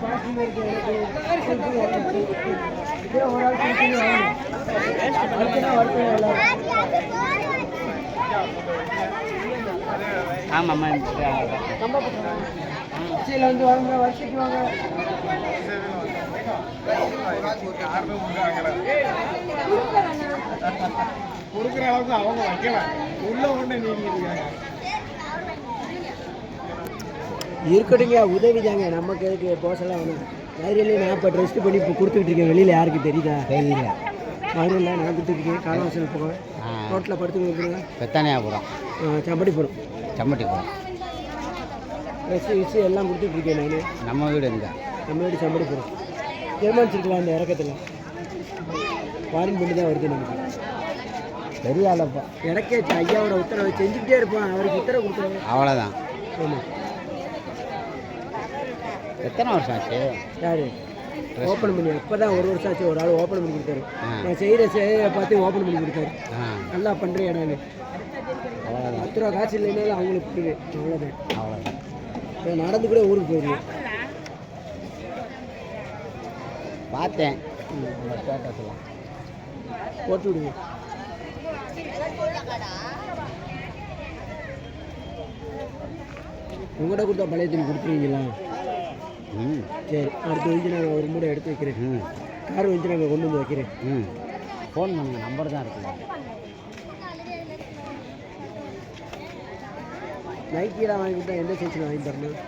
பாக்கியம் இருக்கு வந்து வாங்க வருஷத்துக்கு வாங்க கொடுக்குற அளவுக்கு அவங்க வைக்கல. உள்ள ஒண்ணு நீங்க இருக்காங்க இருக்கட்டுங்க உதவி தாங்க. நமக்கு எதுக்கு போசலாம் வேணும் மதுரையிலே நான் இப்போ ட்ரெஸ்ட் பண்ணி இப்போ கொடுத்துக்கிட்டு இருக்கேன். வெளியில் யாருக்கு தெரியுதா? தெரியல. மதுரையில் நான் கொடுத்துருக்கேன் காலவாசல் போக ஆ. ரோட்டில் படுத்து கொடுக்குறேங்க பெத்தானியாபுரம். சம்படிப்புறம் செம்மட்டிபுரம் ட்ரெஸ்ஸு கிஸ்ஸு எல்லாம் கொடுத்துட்ருக்கேன் நான். நம்ம வீடு எங்க? நம்ம வீடு சம்படிப்புறம் தீர்மானிச்சிருக்கலாம் அந்த இறக்கத்தில். ஃபாரின் பண்ணி தான் வருது நமக்கு. பெரிய ஆளப்பா எனக்கே ஐயாவோட உத்தரவை செஞ்சுக்கிட்டே இருப்பான். அவருக்கு உத்தரவு கொடுத்தாரு அவ்வளோதான் ஆமாம் எத்தனை வருஷம் ஆச்சு? யாரு? ஓப்பன் பண்ணி அப்போ தான் ஒரு வருஷம் ஆச்சு ஒரு ஆள் ஓப்பன் பண்ணி கொடுத்தாரு. நான் செய்கிற செயலை பார்த்து ஓப்பன் பண்ணி கொடுத்தாரு. நல்லா பண்ணுறேன் நான்? அவ்வளோதான் பத்து ரூபா காசு இல்லைனாலும் அவங்களுக்கு பிடிக்கும் அவ்வளோதான் அவ்வளோதான் நான் நடந்து கூட ஊருக்கு போயிருவேன் பார்த்தேன். ஸ்டேட்டஸ்லாம் போட்டு விடுங்க. உங்கள்கிட்ட கொடுத்தா பழைய துணி கொடுத்துருவீங்களா? சரி அடுத்த வந்து நான் ஒரு மூடை எடுத்து வைக்கிறேன். ம். கார் வந்து நாங்கள் கொண்டு வந்து வைக்கிறேன். ம். ஃபோன் பண்ணுங்க நம்பர் தான் இருக்குல்ல நைக்கிலாம் வாங்கி கொடுத்தா எந்த சைஸில் வாங்கி தரணும்?